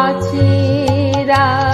কাছে রা